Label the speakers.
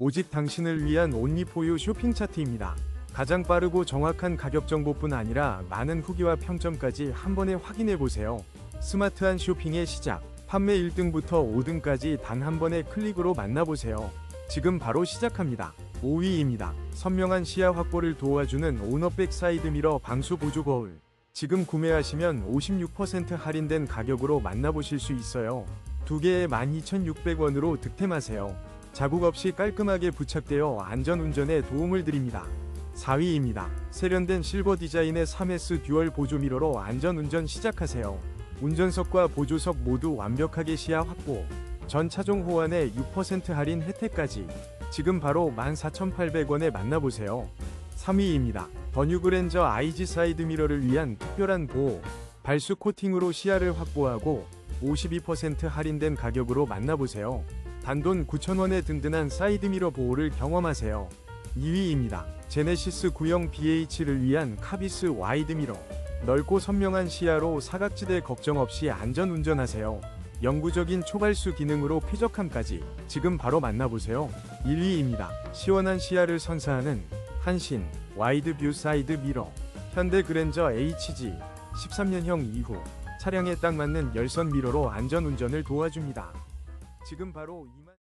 Speaker 1: 오직 당신을 위한 온리포유 쇼핑 차트입니다. 가장 빠르고 정확한 가격 정보뿐 아니라 많은 후기와 평점까지 한 번에 확인해 보세요. 스마트한 쇼핑의 시작. 판매 1등부터 5등까지 단 한 번의 클릭으로 만나보세요. 지금 바로 시작합니다. 5위입니다. 선명한 시야 확보를 도와주는 오너백 사이드 미러 방수 보조 거울. 지금 구매하시면 56% 할인된 가격으로 만나보실 수 있어요. 두 개에 12,600원으로 득템하세요. 자국 없이 깔끔하게 부착되어 안전운전에 도움을 드립니다. 4위입니다. 세련된 실버 디자인의 3S 듀얼 보조 미러로 안전운전 시작하세요. 운전석과 보조석 모두 완벽하게 시야 확보. 전 차종 호환에 6% 할인 혜택까지. 지금 바로 14,800원에 만나보세요. 3위입니다. 더뉴그랜저 IG 사이드 미러를 위한 특별한 보호. 발수 코팅으로 시야를 확보하고 52% 할인된 가격으로 만나보세요. 단돈 9,000원의 든든한 사이드 미러 보호를 경험하세요. 2위입니다. 제네시스 구형 BH를 위한 카비스 와이드 미러. 넓고 선명한 시야로 사각지대 걱정 없이 안전 운전하세요. 영구적인 초발수 기능으로 쾌적함까지 지금 바로 만나보세요. 1위입니다. 시원한 시야를 선사하는 한신 와이드 뷰 사이드 미러. 현대 그랜저 HG 13년형 이후 차량에 딱 맞는 열선 미러로 안전 운전을 도와줍니다. 지금 바로 이만